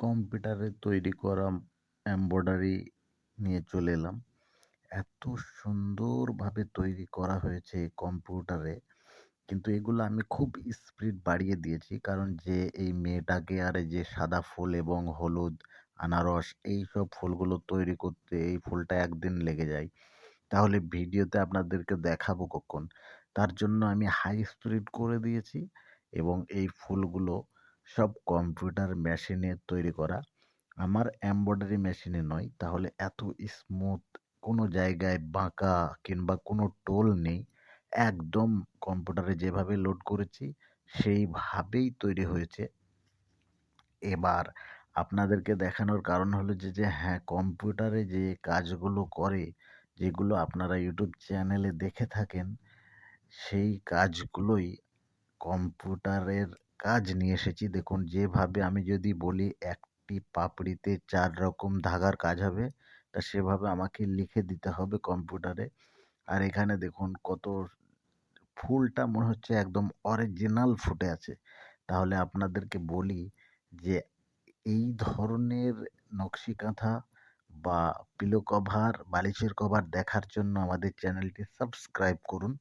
কম্পিউটারে তৈরি করা এমব্রয়ডারি নিয়ে চলে এলাম। এত সুন্দরভাবে তৈরি করা হয়েছে কম্পিউটারে। কিন্তু এগুলো আমি খুব স্পিড বাড়িয়ে দিয়েছি, কারণ যে এই মেয়েটাকে আর যে সাদা ফুল এবং হলুদ, আনারস এই সব ফুলগুলো তৈরি করতে এই ফুলটা একদিন লেগে যায়। তাহলে ভিডিওতে আপনাদেরকে দেখাবো কখন। তার জন্য আমি হাই স্পিড করে দিয়েছি এবং এই ফুলগুলো সব কম্পিউটার মেশিনে তৈরি করা। আমার এমব্রয়ডারি মেশিনে নয়, তাহলে এত স্মুথ কোনো জায়গায় বাঁকা কিংবা কোনো টোল নেই। একদম কম্পিউটারে যেভাবে লোড করেছি, সেইভাবেই তৈরি হয়েছে। এবার আপনাদেরকে দেখানোর কারণ হলো যে যে হ্যাঁ কম্পিউটারে যে কাজগুলো করে, যেগুলো আপনারা ইউটিউব চ্যানেলে দেখে থাকেন, সেই কাজগুলোই কম্পিউটারের কাজ নিয়ে এসেছি। দেখুন, যেভাবে আমি যদি বলি একটি পাপড়িতে চার রকম ধাগার কাজ হবে, তা সেভাবে আমাকে লিখে দিতে হবে কম্পিউটারে। আর এখানে দেখুন, কত ফুলটা মনে হচ্ছে একদম অরিজিনাল ফুটে আছে। তাহলে আপনাদেরকে বলি যে, এই ধরনের নকশি কাঁথা বা পিলো কভার বালিশের কভার দেখার জন্য আমাদের চ্যানেলটি সাবস্ক্রাইব করুন।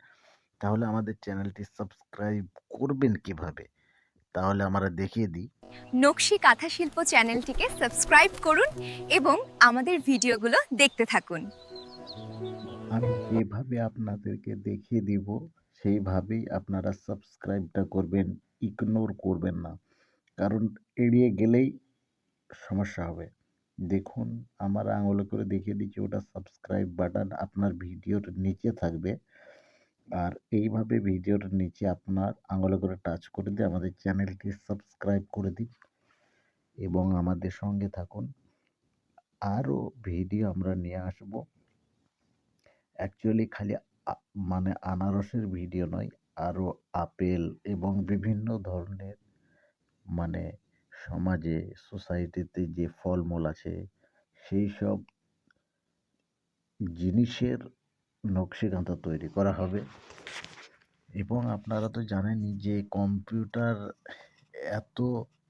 তাহলে আমাদের চ্যানেলটি সাবস্ক্রাইব করবেন কীভাবে? তাহলে আমরা দেখিয়ে দিই। নকশি কাঁথা শিল্প চ্যানেলটিকে সাবস্ক্রাইব করুন এবং আমাদের ভিডিওগুলো দেখতে থাকুন। আমি যেভাবে আপনাদেরকে দেখিয়ে দিব সেইভাবেই আপনারা সাবস্ক্রাইবটা করবেন ইগনোর করবেন না। কারণ এড়িয়ে গেলেই সমস্যা হবে। দেখুন আমার আঙুলে করে দেখিয়ে দিচ্ছি ওটা সাবস্ক্রাইব বাটন আপনার ভিডিওর নিচে থাকবে। আর এইভাবে ভিডিওর নিচে আপনার আঙুলে করে টাচ করে দিয়ে আমাদের চ্যানেলটি সাবস্ক্রাইব করে দিন এবং আমাদের সঙ্গে থাকুন। আরও ভিডিও আমরা নিয়ে আসব। অ্যাকচুয়ালি খালি মানে আনারসের ভিডিও নয়, আরও আপেল এবং বিভিন্ন ধরনের মানে সমাজে সোসাইটিতে যে ফলমূল আছে, সেই সব জিনিসের নকশিকাঁথা তৈরি করা হবে। এবং আপনারা তো জানেনই যে কম্পিউটার এত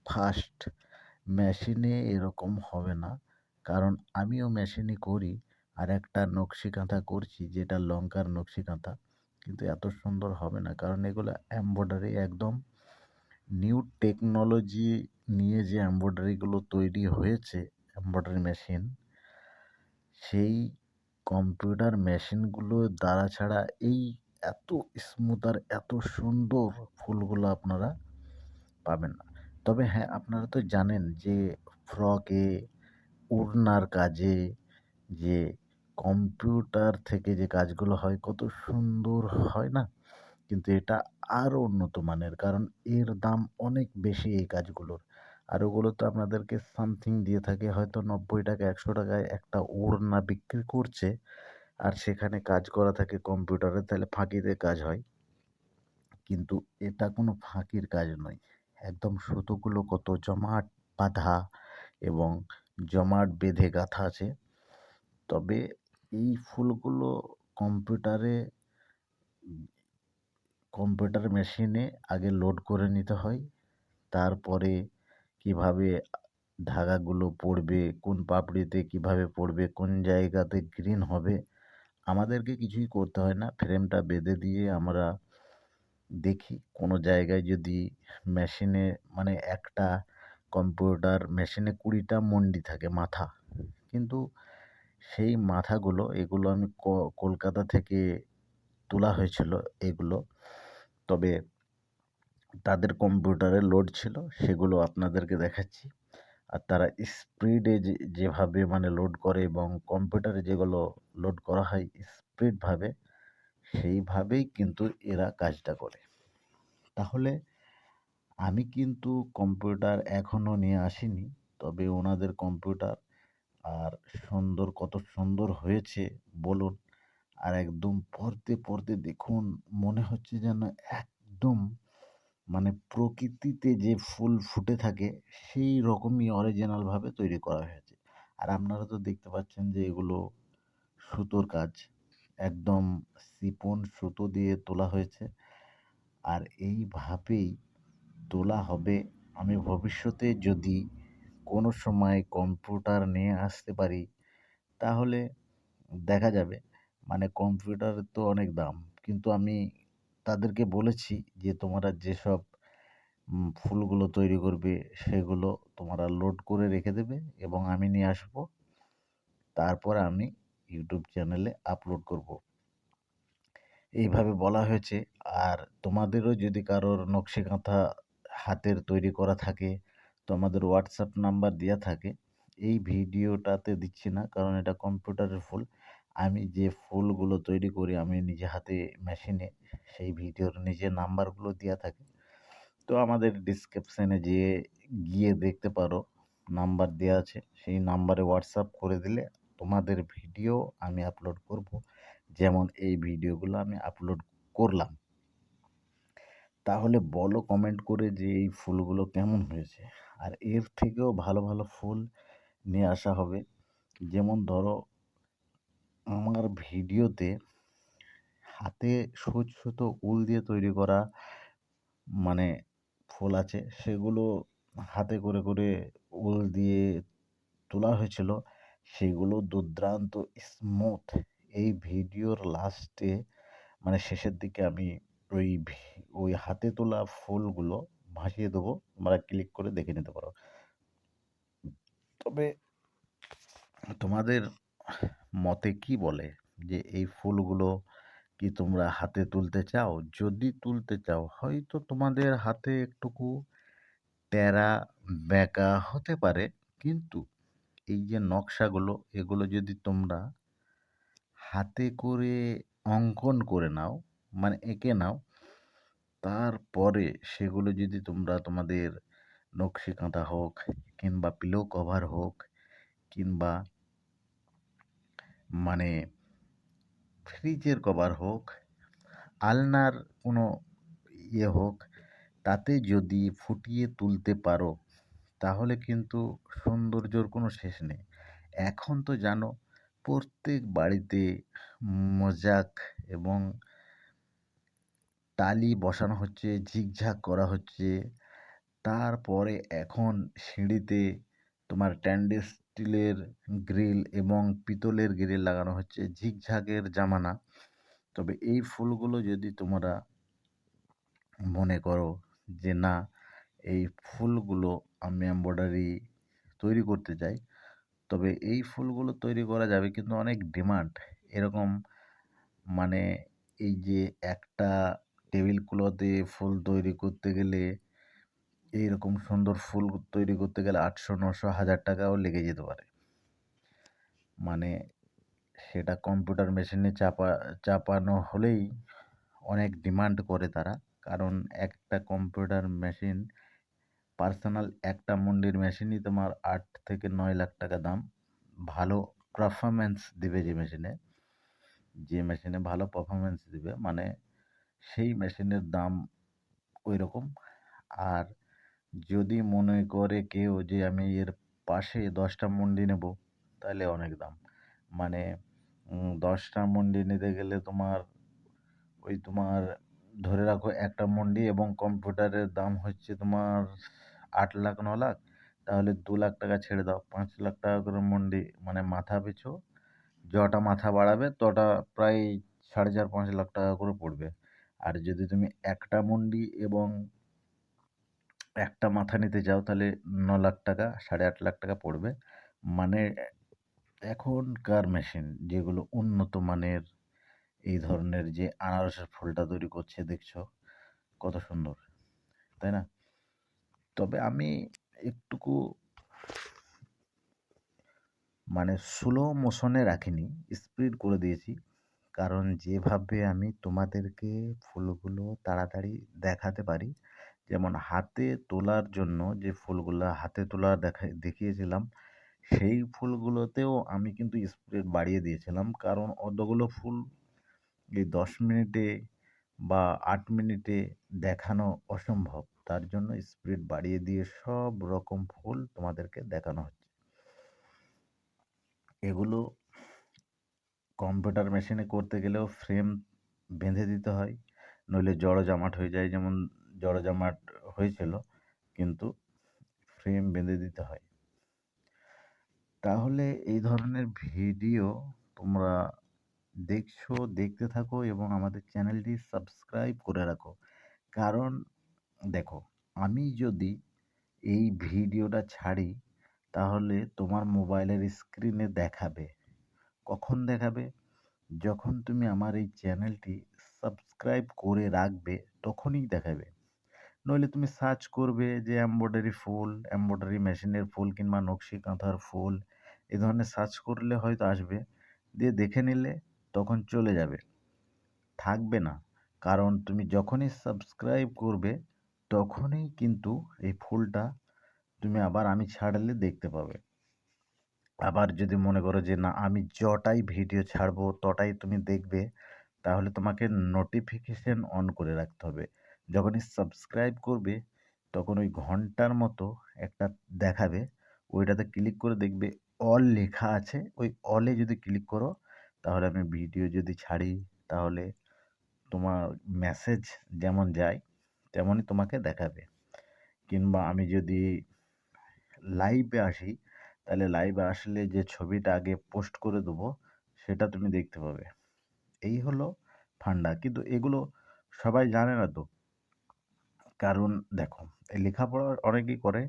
ফাস্ট মেশিনে এরকম হবে না। কারণ আমিও মেশিনে করি আর একটা নকশিকাঁথা করছি যেটা লঙ্কার নকশিকাঁথা কিন্তু এত সুন্দর হবে না। কারণ এগুলো এমব্রয়ডারি একদম নিউ টেকনোলজি নিয়ে যে এমব্রয়ডারিগুলো তৈরি হয়েছে এমব্রয়ডারি মেশিন সেই কম্পিউটার মেশিনগুলো দ্বারা ছাড়া এই এত স্মুথ আর এত সুন্দর ফুলগুলো আপনারা পাবেন না। তবে হ্যাঁ আপনারা তো জানেন যে ফ্রকে ওড়নার কাজে, যে কম্পিউটার থেকে যে কাজগুলো হয় কত সুন্দর হয় না? কিন্তু এটা আরও উন্নত মানের, কারণ এর দাম অনেক বেশি এই কাজগুলোর। আর ওগুলো তো আপনাদেরকে সামথিং দিয়ে থাকে। হয়তো নব্বই টাকা, একশো টাকায় একটা ওড়না বিক্রি করছে আর সেখানে কাজ করা থাকে কম্পিউটারে তাহলে ফাঁকিতে কাজ হয়। কিন্তু এটা কোনো ফাঁকির কাজ নয়। একদম সুতোগুলো কত জমাট বাঁধা এবং জমাট বেঁধে গাঁথা আছে। তবে এই ফুলগুলো কম্পিউটারে কম্পিউটার মেশিনে আগে লোড করে নিতে হয়। তারপরে কীভাবে ধাগাগুলো পড়বে, কোন পাপড়িতে কীভাবে পড়বে, কোন জায়গাতে গ্রিন হবে, আমাদেরকে কিছুই করতে হয় না। ফ্রেমটা বেঁধে দিয়ে আমরা দেখি কোনো জায়গায় যদি মেশিনে মানে একটা কম্পিউটার মেশিনে কুড়িটা মন্ডি থাকে মাথা। কিন্তু সেই মাথাগুলো, এগুলো আমি কলকাতা থেকে তোলা হয়েছিল এগুলো। তবে তাদের কম্পিউটারে লোড ছিল, সেগুলো আপনাদেরকে দেখাচ্ছি। আর তারা স্পিডে যে, যেভাবে মানে লোড করে এবং কম্পিউটারে যেগুলো লোড করা হয় স্পিডভাবে সেইভাবেই কিন্তু এরা কাজটা করে। তাহলে আমি কিন্তু কম্পিউটার এখনও নিয়ে আসিনি, তবে ওনাদের কম্পিউটার আর সুন্দর, কত সুন্দর হয়েছে বলুন। আর একদম পড়তে পড়তে দেখুন, মনে হচ্ছে যেন একদম মানে প্রকৃতিতে যে ফুল ফুটে থাকে, সেই রকমই অরিজিনালভাবে তৈরি করা হয়েছে। আর আপনারা তো দেখতে পাচ্ছেন যে এগুলো সুতোর কাজ, একদম সিপন সুতো দিয়ে তোলা হয়েছে। আর এইভাবেই তোলা হবে। আমি ভবিষ্যতে যদি কোনো সময় কম্পিউটার নিয়ে আসতে পারি, তাহলে দেখা যাবে। মানে কম্পিউটারের তো অনেক দাম। কিন্তু আমি তাদেরকে বলেছি যে, তোমরা যেসব ফুলগুলো তৈরি করবে, সেগুলো তোমরা লোড করে রেখে দেবে এবং আমি নিয়ে আসব। তারপর আমি ইউটিউব চ্যানেলে আপলোড করব। এইভাবে বলা হয়েছে। আর তোমাদেরও যদি কারোর নকশি কাঁথা হাতের তৈরি করা থাকে, তোমাদের হোয়াটসঅ্যাপ নাম্বার দেওয়া থাকে, এই ভিডিওটাতে দিচ্ছি না, কারণ এটা কম্পিউটারের ফুল। আমি যে ফুলগুলো তৈরি করি, আমি নিজে হাতে মেশিনে সেই ভিডিওর নিজে নাম্বারগুলো দেওয়া থাকে। তো আমাদের ডিসক্রিপশানে যেয়ে গিয়ে দেখতে পারো, নাম্বার দেওয়া আছে। সেই নাম্বারে হোয়াটসঅ্যাপ করে দিলে তোমাদের ভিডিও আমি আপলোড করব। যেমন এই ভিডিওগুলো আমি আপলোড করলাম। তাহলে বলো কমেন্ট করে যে এই ফুলগুলো কেমন হয়েছে? আর এর থেকেও ভালো ভালো ফুল নিয়ে আসা হবে। যেমন ধরো আমার ভিডিওতে হাতে সুচ সুতো উল দিয়ে তৈরি করা মানে ফুল আছে, সেগুলো হাতে করে করে উল দিয়ে তোলা হয়েছিল। সেগুলো দুর্দান্ত স্মুথ এই ভিডিওর লাস্টে মানে শেষের দিকে আমি ওই ওই হাতে তোলা ফুলগুলো ভাসিয়ে দেবো। তোমরা ক্লিক করে দেখে নিতে পারো। তবে তোমাদের মতে কি বলে? যে এই ফুলগুলো কি তোমরা হাতে তুলতে চাও? যদি তুলতে চাও, হয়তো তোমাদের হাতে একটুকু টেরা বেঁকা হতে পারে। কিন্তু এই যে নকশাগুলো, এগুলো যদি তোমরা হাতে করে অঙ্কন করে নাও মানে এঁকে নাও, তারপরে সেগুলো যদি তোমরা তোমাদের নকশি কাঁথা হোক কিংবা পিলো কভার হোক কিংবা মানে ফ্রিজের কভার হোক, আলনার কোনো ইয়ে হোক, তাতে যদি ফুটিয়ে তুলতে পারো, তাহলে কিন্তু সৌন্দর্যর কোনো শেষ নেই। এখন তো জানো, প্রত্যেক বাড়িতে মোজাক এবং টালি বসানো হচ্ছে, ঝিকঝাক করা হচ্ছে। তারপরে এখন সিঁড়িতে তোমার স্টেনলেস স্টিলের গ্রিল এবং পিতলের গ্রিল লাগানো হচ্ছে। ঝিকঝাকের জামানা। তবে এই ফুলগুলো যদি তোমরা মনে করো যে, না, এই ফুলগুলো আমি এমব্রয়ডারি তৈরি করতে চাই। তবে এই ফুলগুলো তৈরি করা যাবে কিন্তু অনেক ডিমান্ড এরকম মানে এই যে একটা টেবিল ক্লথে ফুল তৈরি করতে গেলে এইরকম সুন্দর ফুল তৈরি করতে গেলে আটশো, নশো, হাজার টাকাও লেগে যেতে পারে। মানে সেটা কম্পিউটার মেশিনে চাপা, চাপানো হলেই অনেক ডিমান্ড করে তারা। কারণ একটা কম্পিউটার মেশিন পার্সোনাল একটা মন্ডির মেশিনই তোমার আট থেকে নয় লাখ টাকা দাম। ভালো পারফরমেন্স দেবে যে মেশিনে যে মেশিনে ভালো পারফরমেন্স দেবে। মানে সেই মেশিনের দাম ওই রকম আর যদি মনে করে কেউ যে আমি এর পাশে দশটা মুন্ডি নেব, তাহলে অনেক দাম। মানে দশটা মুন্ডি নিতে গেলে তোমার, ওই তোমার ধরে রাখো একটা মুন্ডি এবং কম্পিউটারের দাম হচ্ছে তোমার আট লাখ, ন লাখ, তাহলে দু লাখ টাকা ছেড়ে দাও। পাঁচ লাখ টাকা করে মুন্ডি মানে মাথা পিছু, যটা মাথা বাড়াবে তটা প্রায় সাড়ে চার, পাঁচ লাখ টাকা করে পড়বে। আর যদি তুমি একটা মুন্ডি এবং একটা মাথা নিতে চাও তাহলে ন লাখ টাকা, সাড়ে আট লাখ টাকা পড়বে। মানে এখনকার মেশিন যেগুলো উন্নত মানের এই ধরনের যে আনারসের ফুলটা তৈরি করছে, দেখছ? কত সুন্দর, তাই না? তবে আমি একটুকু মানে স্লো মোশনে রাখিনি স্পিড করে দিয়েছি। কারণ যেভাবে আমি তোমাদেরকে ফুলগুলো তাড়াতাড়ি দেখাতে পারি যেমন হাতে তোলার জন্য যে ফুলগুলো হাতে তোলা দেখা, দেখিয়েছিলাম, সেই ফুলগুলোতেও আমি কিন্তু স্পিড বাড়িয়ে দিয়েছিলাম। কারণ অতগুলো ফুল এই দশ মিনিটে বা আট মিনিটে দেখানো অসম্ভব। তার জন্য স্পিড বাড়িয়ে দিয়ে সব রকম ফুল তোমাদেরকে দেখানো হচ্ছে। এগুলো কম্পিউটার মেশিনে করতে গেলেও ফ্রেম বেঁধে দিতে হয়, নইলে জড়জামাট হয়ে যায়। যেমন জড়জামাট হয়েছিল কিন্তু ফ্রেম বেঁধে দিতে হয় তাহলে এই ধরনের ভিডিও তোমরা দেখছ, দেখতে থাকো এবং আমাদের চ্যানেলটি সাবস্ক্রাইব করে রাখো। কারণ দেখো, আমি যদি এই ভিডিওটা ছাড়ি তাহলে তোমার মোবাইলের স্ক্রিনে দেখাবে। কখন দেখাবে? যখন তুমি আমার এই চ্যানেলটি সাবস্ক্রাইব করে রাখবে তখনই দেখাবে। নইলে তুমি সার্চ করবে যে এমব্রয়ডারি ফুল, এমব্রয়ডারি মেশিনের ফুল কিংবা নকশি কাঁথার ফুল এ ধরনের সার্চ করলে হয়তো আসবে। দিয়ে দেখে নিলে তখন চলে যাবে। থাকবে না। কারণ তুমি যখনই সাবস্ক্রাইব করবে তখনই কিন্তু এই ফুলটা তুমি আবার আমি ছাড়লে দেখতে পাবে। আবার যদি মনে করো যে না আমি যটাই ভিডিও ছাড়বো তটাই তুমি দেখবে তাহলে তোমাকে নোটিফিকেশান অন করে রাখতে হবে। যখনই সাবস্ক্রাইব করবে, তখন ওই ঘণ্টার মতো একটা দেখাবে। ওইটাতে ক্লিক করে দেখবে অল লেখা আছে। ওই অলে যদি ক্লিক করো, তাহলে আমি ভিডিও যদি ছাড়ি, তাহলে তোমার মেসেজ যেমন যায়, তেমনই তোমাকে দেখাবে। কিংবা আমি যদি লাইভে আসি, তাহলে লাইভে আসলে যে ছবিটা আগে পোস্ট করে দেবো, সেটা তুমি দেখতে পাবে। এই হলো ফান্ডা। কিন্তু এগুলো সবাই জানে না তো। কারণ দেখো এই লেখাপড়া অনেকেই করে,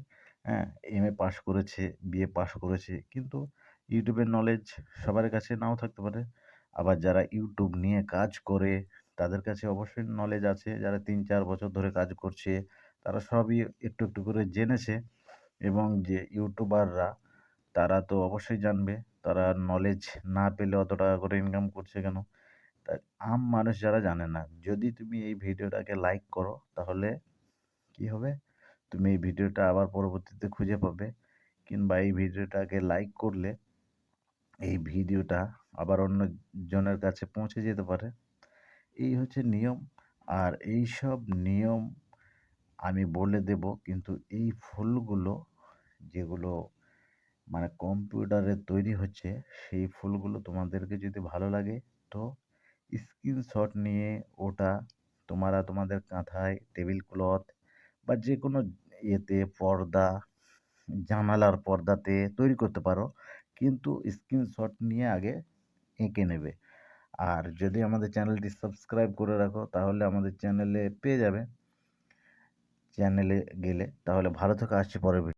হ্যাঁ? এমএ পাস করেছে, বিএ পাস করেছে কিন্তু ইউটিউবের নলেজ সবার কাছে নাও থাকতে পারে। আবার যারা ইউটিউব নিয়ে কাজ করে তাদের কাছে অবশ্যই নলেজ আছে। যারা ৩-৪ বছর ধরে কাজ করছে তারা সবই একটু, একটু করে জেনেছে এবং যে ইউটিউবাররা তারা তো অবশ্যই জানবে। তারা নলেজ না পেলে অত টাকা করে ইনকাম করছে কেন? তাই আম মানুষ যারা জানে না, যদি তুমি এই ভিডিওটাকে লাইক করো তাহলে কি হবে? তুমি এই ভিডিওটা আবার পরবর্তীতে খুঁজে পাবে কিংবা এই ভিডিওটাকে লাইক করলে এই ভিডিওটা আবার অন্যজনের কাছে পৌঁছে যেতে পারে। এই হচ্ছে নিয়ম। আর এই সব নিয়ম আমি বলে দেব কিন্তু এই ফুলগুলো যেগুলো মানে কম্পিউটারে তৈরি হচ্ছে সেই ফুলগুলো তোমাদেরকে যদি ভালো লাগে তো স্ক্রিনশট নিয়ে ওটা তোমরা তোমাদের কাঁথায়, টেবিল ক্লথ বা যে কোনো ইয়েতে পর্দা, জানালার পর্দাতে তৈরি করতে পারো। কিন্তু স্ক্রিনশট নিয়ে আগে এঁকে নেবে। আর যদি আমাদের চ্যানেলটি সাবস্ক্রাইব করে রাখো তাহলে আমাদের চ্যানেলে পেয়ে যাবে। চ্যানেলে গেলে তাহলে ভালো থেকে আসছে পরের